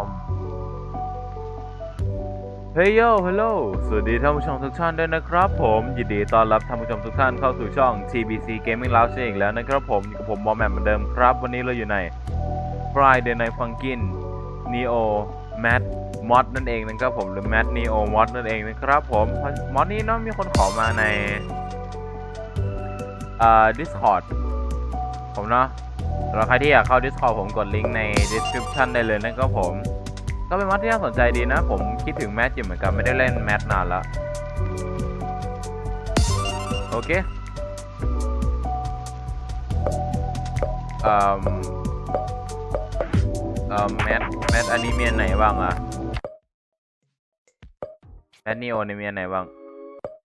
มเฮ้ยโยฮัลโหลสวัสดีท่านผู้ชมทุกท่านด้วยนะครับ ผมยินดีต้อนรับท่านผู้ชมทุกท่านเข้าสู่ช่อง TBC Gaming Lounge อีกแล้วนะครับผมอยู่กับผมบอมแมมเหมือนเดิมครับ วันนี้เราอยู่ใน Friday Night Funkin Neo Matt Mod นั่นเองนะครับผมหรือ Matt Neo Mod นั่นเองนะครับผมมอดนี้เนาะมีคนขอมาในอ่า Discord ผมเนาะ สำหรับใครที่อยากเข้า Discord ผมกดลิงก์ใน description ได้เลยนะครับผม ก็เป็นมอดที่น่าสนใจดีนะ ผมคิดถึงแมทอยู่เหมือนกันไม่ได้เล่นแมทนานล้วโอเคเอ่อเอ่อแมทแมทอันนี้มีอันไหนบ้างอะแมทนิโอนี่มีอันไหนบ้าง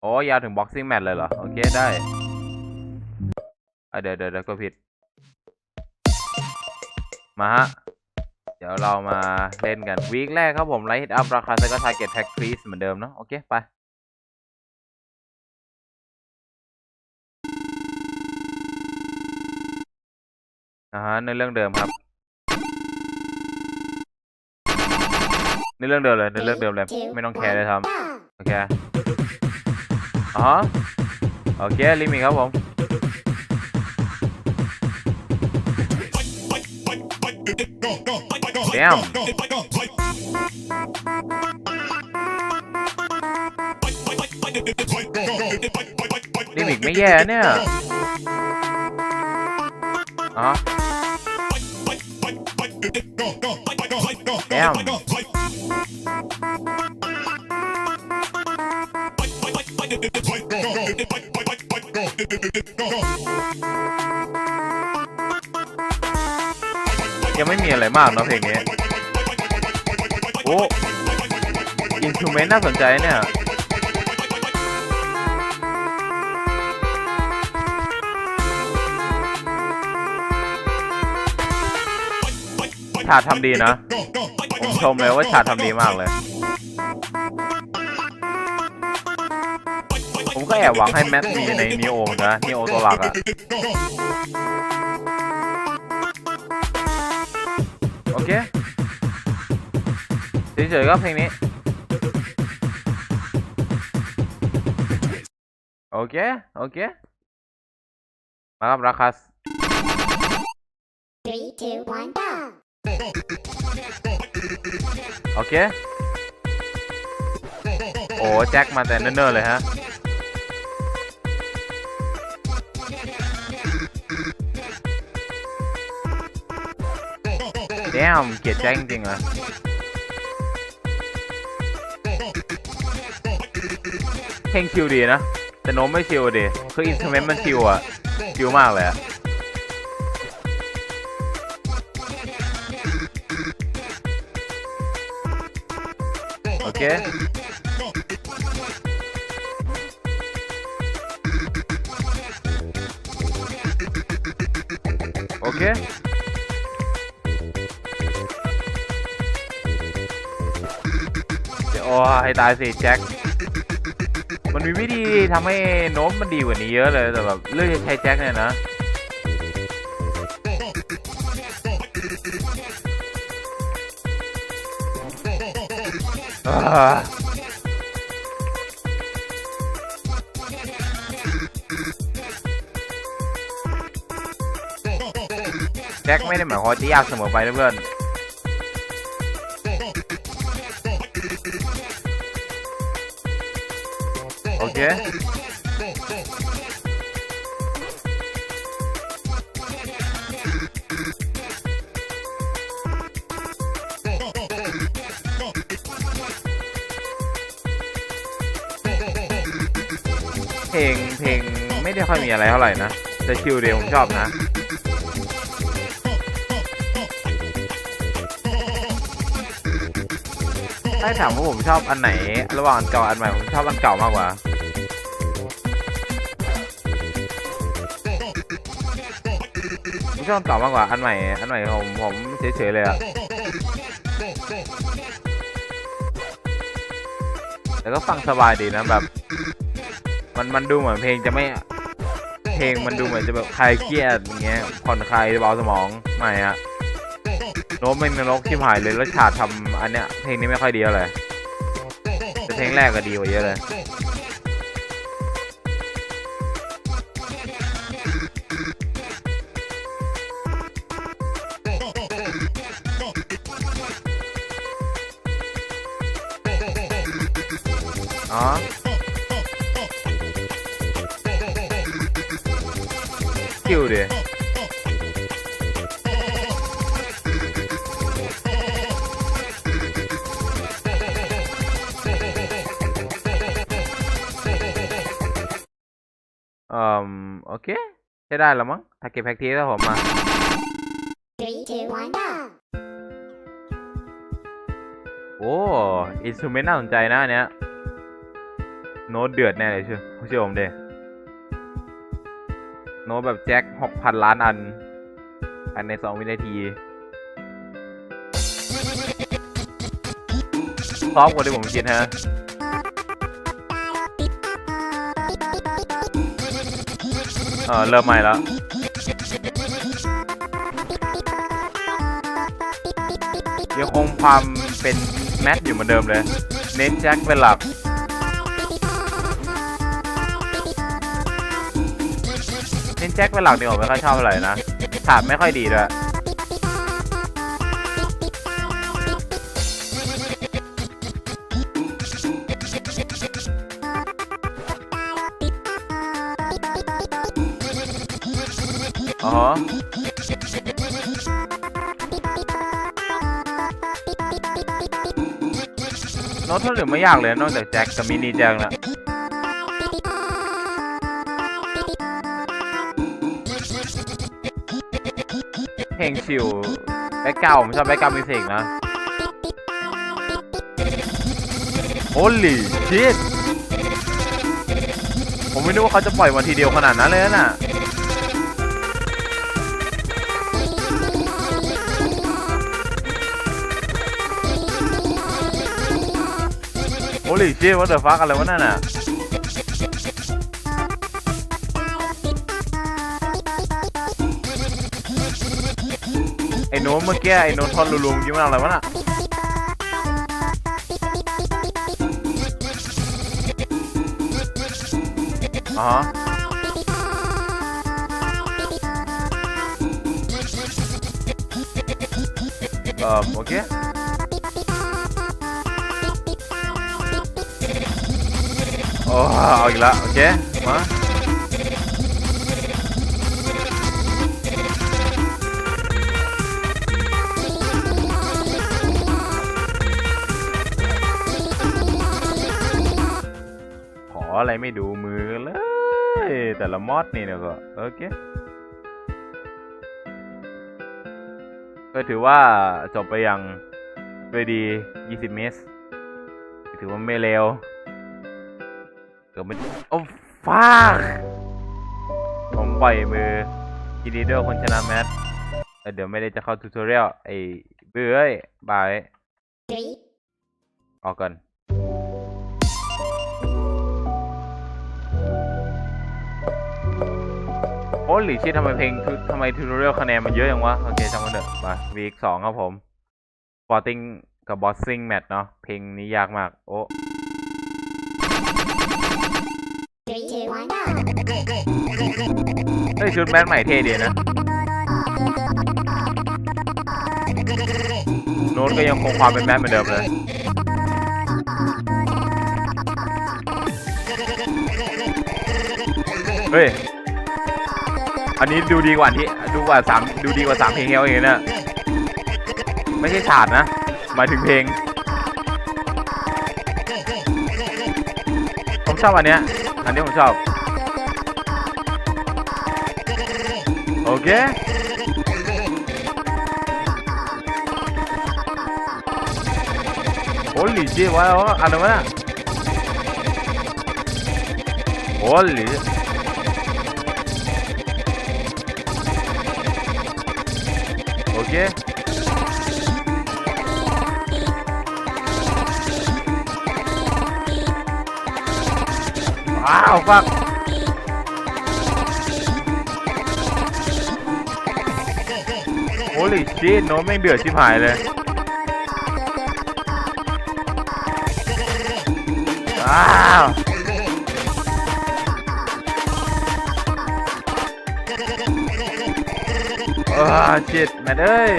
โอ้ยาวถึงบ็อกซิ่งแมทเลยเหรอ โอเคได้เดี๋ยวเดี๋ยวเดี๋ยวก็ผิด มาฮะ เดี๋ยวเรามาเล่นกันวีคแรกครับผมไลท์อัพราคาแล้ก็ทาร์เก็ตแพ็กครีสเหมือนเดิมเนาะโอเค ไป อ่าฮะในเรื่องเดิมครับ ในเรื่องเดิมเลยในเรื่องเดิมเลย ไม่ต้องแคร์เลยทำโอเคอ๋อโอเคลิมิตครับผม Damn ลิมิกไม่แย่เนี่ยอ๋อ Damn ยังไม่มีอะไรมากเนอะเพลงนี้โอ้อินทูเมนน่าสนใจเนี่ยฉาดทำดีนะ ผมชมเลยว่าฉาดทำดีมากเลย ผมก็แอบหวังให้แมทมีในนีโอนะนีโอตัวหลักอะ เฉยๆก็เพลงนี้ โอเค โอเค มาครับราคา Three, two, one, go! โอเค โอ้แจ็คมาแต่เนิ่นๆเลยฮะแดมเกลียดแจ็คจริงๆเหรอ เพลงชิลดีนะ แต่โน้มไม่ชิลดีคืออินสตูเมนต์มันชิลอะชิลมากเลยอะโอเคโอเคโอ้ให้ตายสิแจ็ค มีวิธีทำให้โน้มมันดีกว่านี้เยอะเลยแต่แบบเลือกใช้แจ็คเนี่ยนะแจ็คไม่ได้หมายความว่าจะยากเสมอไปนะเพื่อน เค เพลงเพลงไม่ได้ค่อยมีอะไรเท่าไหร่นะ แต่ชิลเดียวผมชอบนะถ้าถามว่าผมชอบอันไหน ระหว่างอันเก่าอันใหม่ผมชอบอันเก่ามากกว่า ชอบเก่ามากกว่าอันใหม่ อันใหม่ผมผมเฉยๆเลยอะแต่ก็ฟังสบายดีนะแบบ มันมันดูเหมือนเพลงจะไม่ เพลงมันดูเหมือนจะแบบคลายเครียดอย่างเงี้ยผ่อนคลายเบาสมองไม่อะโน้ตเป็นนรกที่หายเลยแล้วฉาดทำอันเนี้ยเพลงนี้ไม่ค่อยดีเท่าไหร่แต่เพลงแรกก็ดีกว่าเยอะเลย เคใช้ได้แล้วมั้งถ้าเก็บแพ็กทีแล้วผมมา Three, two, one, go! โอ้อินสตูเมนต์น่าสนใจนะอันเนี้ยโน้ตเดือดแน่เลยเชื่อเชื่อผมเดโน้ตแบบแจ็คหกพันล้านอันภายในสองวินาทีซอฟต์กว่าที่ผมคิดฮะ เออเริ่มใหม่แล้วยังคงความเป็นแมทอยู่เหมือนเดิมเลย เน้นแจ็คเป็นหลัก เน้นแจ็คเป็นหลักเนี่ผมไม่ค่อยชอบเท่าไหร่นะถามไม่ค่อยดีด้วย เหลือไม่ยากเลยนอกจากแจ็คกับมินิแจ็คนะเพลงชิลแบ็กเก่าผมชอบแบ็กเก่ามิวสิกนะ Holy shit ผมไม่นึกว่าเขาจะปล่อยวันทีเดียวขนาดนั้นเลยน่ะ อ้ลิชิวัตเตอร์ฟักอะไรวะนั่นน่ะไอ้โน้ตเมื่อกี้ไอ้โน้ตทอนรูๆเมื่อกี้มันอะไรวะน่ะอ๋อเออโอเค เอาอีกแล้วโอเค มาขออะไรไม่ดูมือเลย แต่ละมอดนี่เนี่ยก็ โอเคก็ถือว่าจบไปอย่างด้วยดี 20 เมตร ถือว่าไม่เร็ว เกือบไม่โอ้ฟากผมปล่อยมือยินดีด้วยคนชนะแมตช์เดี๋ยวไม่ได้จะเข้าทูตอเรียลไอ้เบื่อเอ้บายออกก่อนโอ้หลีชิทำไมเพลงทุทำไมทูตอเรียลคะแนนมันเยอะอย่างวะ โอเคจังมันเถอะมาวีคสองครับผมฟอร์ติงกับบอสซิงแมตช์เนาะเพลงนี้ยากมาก โอ้ เฮ้ยชุดแมทใหม่เท่ดีนะ โน้ตก็ยังคงความเป็นแมทเหมือนเดิมเลย เฮ้ย อันนี้ดูดีกว่าที่ดูกว่าสามดูดีกว่าสามเพลงเฮลเองนะไม่ใช่ฉาดนะ หมายถึงเพลง ผมชอบอันเนี้ย อันนี้ผมชอบ โอเคโอ้หลีจีวะว โอ้ลิชิโน้ตแม่งเดือดชิบหายเลยอ้าวเออจิตแม่เอ้ย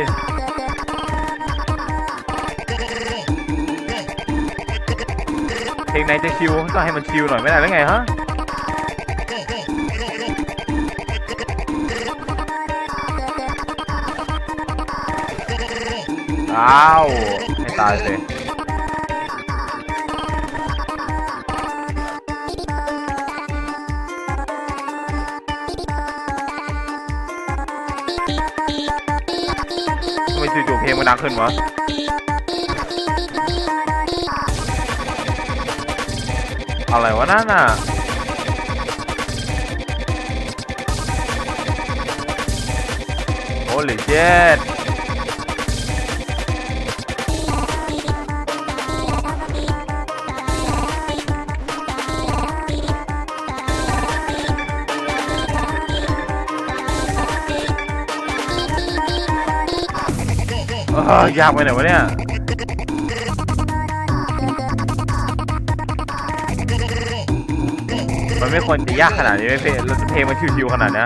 เพลงไหนจะชิวก็ให้มันชิวหน่อยไม่ได้แล้วไงฮะ อ้าวให้ตายสิทำไมจู่ๆเพลงมันดังขึ้นวะอะไรวะนั่นน่ะโอ้ลิเจ็ด เออยากไปไหนวะเนี่ยมันไม่ควรจะยากขนาดนี้ไม่เพลงแล้วเพลงมันชิวๆขนาดนี้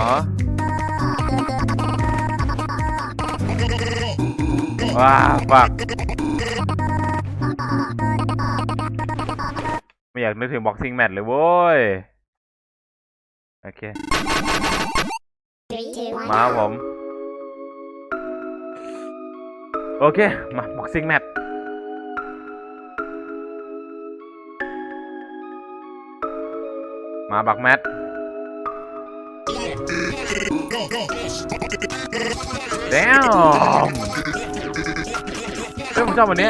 อ๋อว้าฟักไม่อยากนึกถึงบ็อกซิ่งแมตช์เลยโว้ย โอเค Three, two, one, มาครับ go. ผม โอเค มาบ็อกซิ่งแมตช์มาบักแมทเด้วเฮ้ยผมชอบวันนี้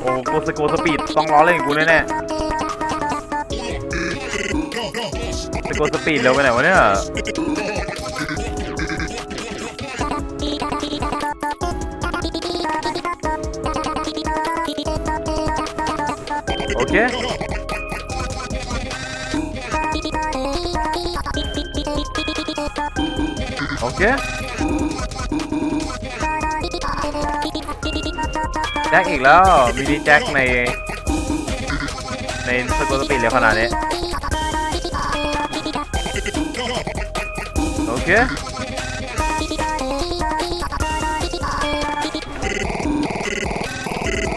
โอ้กูสโกสปีดต้องล้อเล่นกับกูแน่ๆ โกสปีดเร็วไปไหนวะเนี่ยโอเคโอเคแจ็คอีกแล้วมินิแจ็คในในสกูตสปีดเร็วขนาดนี้ เค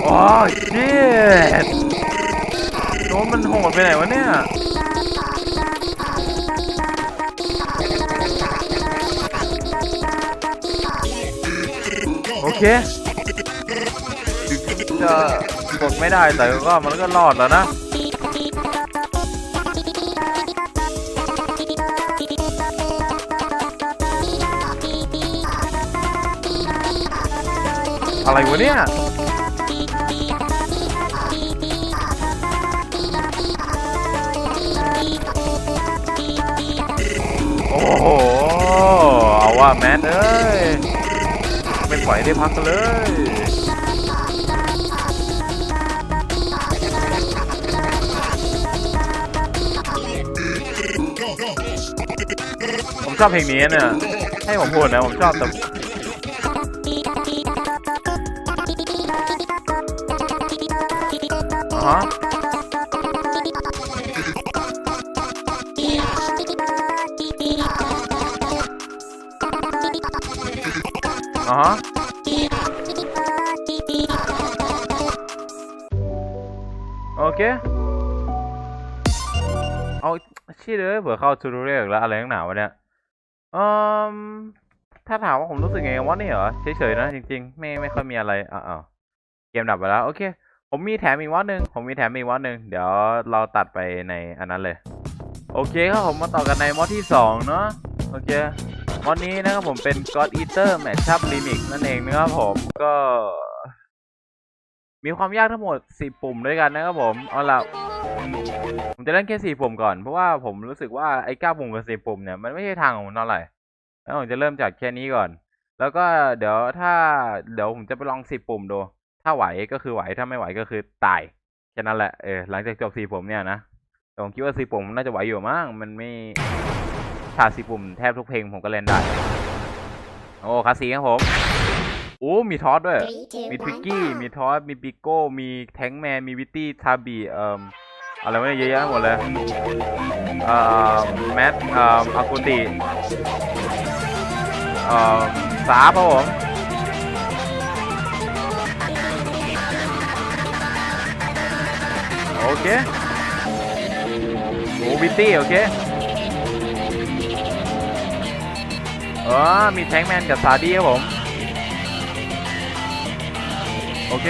โอ้ชิตโน้ตมันโหดไปไหนวะเนี่ยโอเคจะกดไม่ได้แต่ก็มันก็รอดแล้วนะ อะไรวะเนี่ย โอ้โห เอาว่าแมนเอ้ย ไม่ปล่อยได้พักเลยผมชอบเพลงนี้เนี่ย ให้ผมพูดนะ ผมชอบแต่ อ๋ออ๋อโอเค เอาชี้เลยเผื่อเข้าทูตเรียกแล้วอะไรนักหนาวะเนี่ยอืมถ้าถามว่าผมรู้สึกไงว่านี่เหรอ เฉยๆนะจริงๆ ไม่ไม่ค่อยมีอะไรอ้าวเกมดับไปแล้ว โอเค ผมมีแถมอีกวอดหนึ่งผมมีแถมอีกวอดหนึ่งเดี๋ยวเราตัดไปในอันนั้นเลย โอเคครับผมมาต่อกันในมอดที่สองเนาะโอเคมอดนี้นะครับผมเป็น God Eater Matchup Remix นั่นเองนะครับผมก็ มีความยากทั้งหมดสี่ปุ่มด้วยกันนะครับผมเอาล่ะผมจะเล่นแค่สี่ปุ่มก่อน เพราะว่าผมรู้สึกว่าไอ้เก้าปุ่มกับสี่ปุ่มเนี่ยมันไม่ใช่ทางของผมเท่าไหร่แล้วผมจะเริ่มจากแค่นี้ก่อน แล้วก็เดี๋ยวถ้าเดี๋ยวผมจะไปลองสิบปุ่มดู ถ้าไหวก็คือไหวถ้าไม่ไหวก็คือตายแค่นั้นแหละเออหลังจากจบสี่ปุ่มเนี่ยนะแต่ผมคิดว่าสี่ปุ่มน่าจะไหวอยู่มั้งมันไม่ขาดสี่ปุ่มแทบทุกเพลงผมก็เล่นได้ โอ้คลาสสีครับผมโอ้มีทอสด้วย Three, two, มีทริก one, กี้ go. มีทอส มีปิโก้ มีแทงแมน มีวิตตี้ ทาบีเอ่ออะไรวะเนี่ยเยอะแยะหมดเลย เอ่อแมทเอ่ออากุติเอ่อสาครับผม โอเคโอ้วิตตี้โอเคเออมีแทงแมนกับซาดี้ครับผม โอเค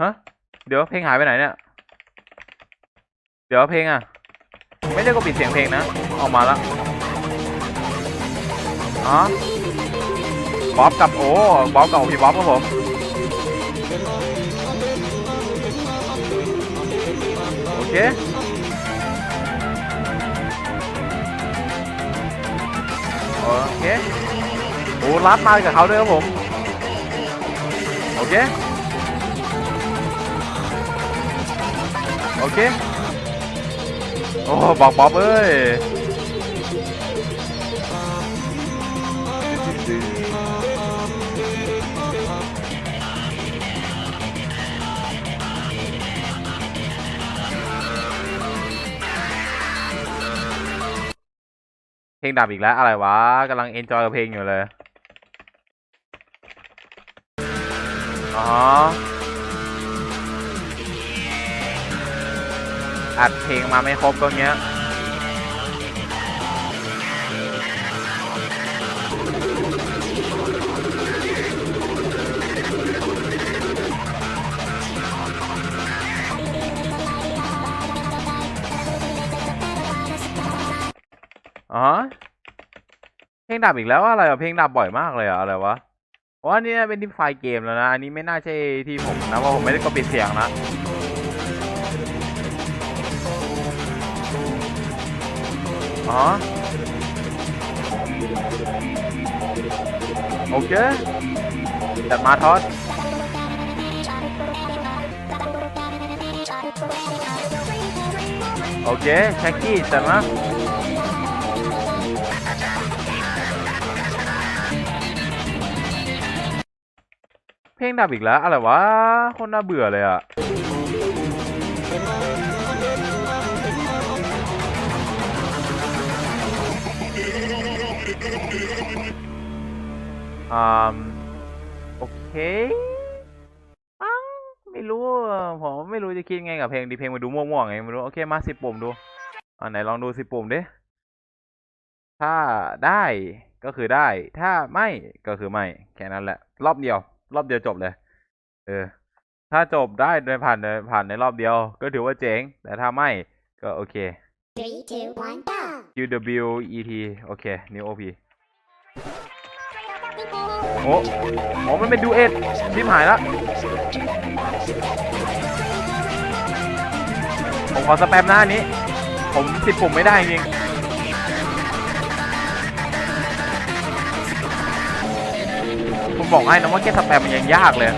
ฮะ เดี๋ยวเพลงหายไปไหนเนี่ย เดี๋ยวเพลงอะ ไม่ได้ก็ปิดเสียงเพลงนะ ออกมาแล้วอ๋อบ๊อบกับโอ้บ๊อบกับพี่บ๊อบครับผม โอเคโอเคโอ้รับมากับเขาด้วยครับผม โอเค โอเค โอ้บอกบ๊อบเอ้ย งดับอีกแล้ว อะไรวะกำลังเอนจอยกับเพลงอยู่เลย อ๋อ อัดเพลงมาไม่ครบก็เงี้ยอ๋อ ลงดับอีกแล้วอะไรอะเพลงดับบ่อยมากเลยอะอะไรวะเพราะว่านี่เป็นที่ไฟล์เกมแล้วนะ อันนี้ไม่น่าใช่ที่ผมนะเพราะผมไม่ได้ก็ปิดเสียงนะอ๋อโอเคจัดมาทอดโอเคแช็กกี้จัดมา งดับอีกแล้ว อะไรวะ คนน่าเบื่อเลยอะอ่าโอเคอังไม่รู้ ผมไม่รู้จะคิดไงกับเพลงดีเพลงมาดูม่วงๆไงไม่รู้โอเคมาสิบปุ่มดูอ่าไหนลองดูสิบปุ่มดิถ้าได้ก็คือได้ ถ้าไม่ก็คือไม่ แค่นั้นแหละ รอบเดียว รอบเดียวจบเลย เออ ถ้าจบได้โดยผ่านในผ่านในรอบเดียว ก็ถือว่าเจ๋ง แต่ถ้าไม่ก็โอเค Three, two, one, go. U W E T โอเค New O P โอ้โอ้มันเป็นดูเอ็ดชิบหายแล้วผมขอสแปมหน้านี้ ผมสิบปุ่มไม่ได้จริง บอกให้นะว่าแค่สแปมมันยังยากเลย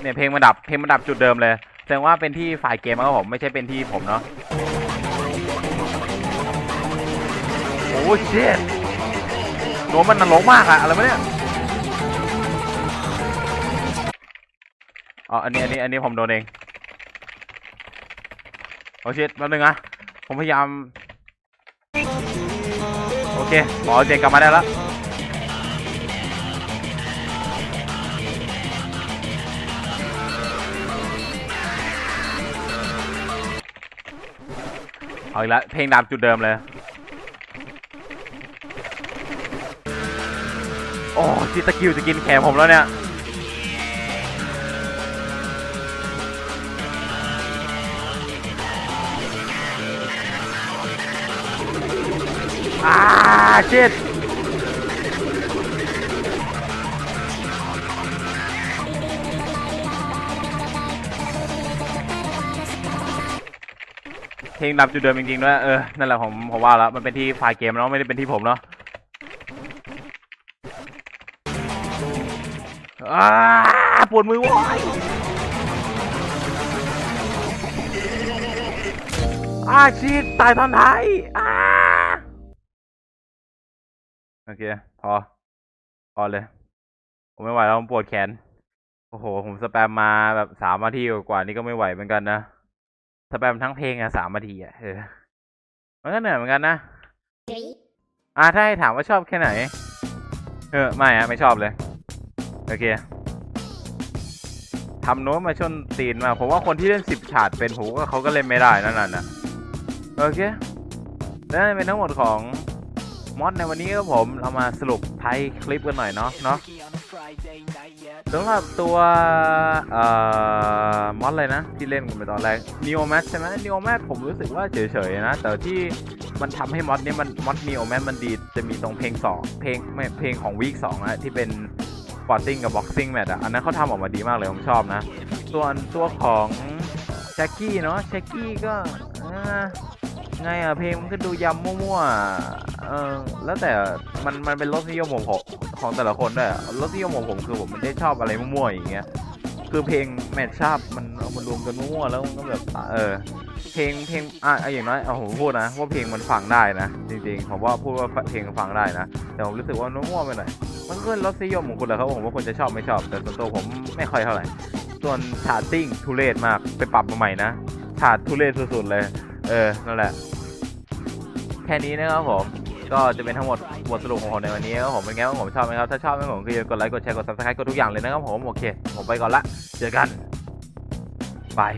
เนี่ยเพลงมันดับเพลงมันดับจุดเดิมเลยแสดงว่าเป็นที่ฝ่ายเกมครับผมไม่ใช่เป็นที่ผมเนาะโอ้เชิดโน้มันนรกมากอะอะไรวะเนี่ยอ๋ออันนี้อันนี้อันนี้ผมโดนเอง โอเชิดแป๊บนึงนะผมพยายาม โอเคหมอเจงกลับมาได้แล้วเอาอีกแล้วเพลงดับจุดเดิมเลย โอ้จิตะกิวจะกินแขนผมแล้วเนี่ย อ่าเจ็ดเพลงดับจุดเดิมจริงๆด้วยเออ นั่นแหละผมผมว่าแล้ว มันเป็นที่ไฟล์เกมแล้วไม่ได้เป็นที่ผมเนาะอ้าปวดมือว้ยอาชีตตายตอนท้ายอ้า โอเค พอ พอเลย ผมไม่ไหวแล้วผมปวดแขน โอ้โห ผมสแปมมาแบบสามนาทีกว่าๆนี่ก็ไม่ไหวเหมือนกันนะสแปมทั้งเพลงอะสามนาทีอะเออมันก็เหนื่อยเหมือนกันนะ three, อ่าถ้าให้ถามว่าชอบแค่ไหน เออ ไม่อะไม่ชอบเลย โอเคทำโน้ตมาชนตีนมา ผมว่าคนที่เล่นสิบฉาดเป็นผมว่าเขาก็เล่นไม่ได้นั่นน่ะโอเคและนั่นเป็นทั้งหมดของ มอดในวันนี้ครับผมเรามาสรุปท้ายคลิปกันหน่อยเนาะเนาะสำหรับตัวเอ่อมอดเลยนะ ที่เล่นกันไปตอนแรก Neo m a t ใช่ไหม Neo m a t ผมรู้สึกว่าเฉยๆนะ แต่ที่มันทำให้มอดนี้มันมอด Neo m a t มันดีจะมีตรงเพลงสองเพลงไม่เพลงของวีคสองอะที่เป็น Sporting กับ Boxing Match อะอันนั้นเขาทำออกมาดีมากเลยผมชอบนะ ส่วนตัวของแจ็คกี้เนาะแจ็คกี้ก็อ่า ไงอะเพลงมันก็ดูยำมั่วๆเออแล้วแต่มันมันเป็นรสนิยมของผมของแต่ละคนด้วยรสนิยมของผมคือผมไม่ได้ชอบอะไรมั่วๆอย่างเงี้ยคือเพลงแมทชาบมันเอามารวมกันมั่วๆแล้วมันก็แบบเออเพลงเพลงอะอย่างน้อยเอาผมพูดนะว่าเพลงมันฟังได้นะจริงๆผมว่าพูดว่าเพลงฟังได้นะ แต่ผมรู้สึกว่ามันมั่วไปหน่อยมันก็เป็นรสนิยมของคุณแหละครับผมว่าคุณจะชอบไม่ชอบ แต่ส่วนตัวผมไม่ค่อยเท่าไหร่ส่วนฉาติ้งทุเรศมากไปปรับมาใหม่นะฉาดทุเรศสุดๆเลย เออ นั่นแหละ แค่นี้นะครับผม ก็จะเป็นทั้งหมดบทสรุปของผมในวันนี้ครับผม เป็นไงบ้างผมชอบไหมครับ ถ้าชอบไหมผมก็อย่าลืมกดไลค์ กดแชร์ กด subscribe กดทุกอย่างเลยนะครับผม โอเค ผมไปก่อนละ เจอกัน บาย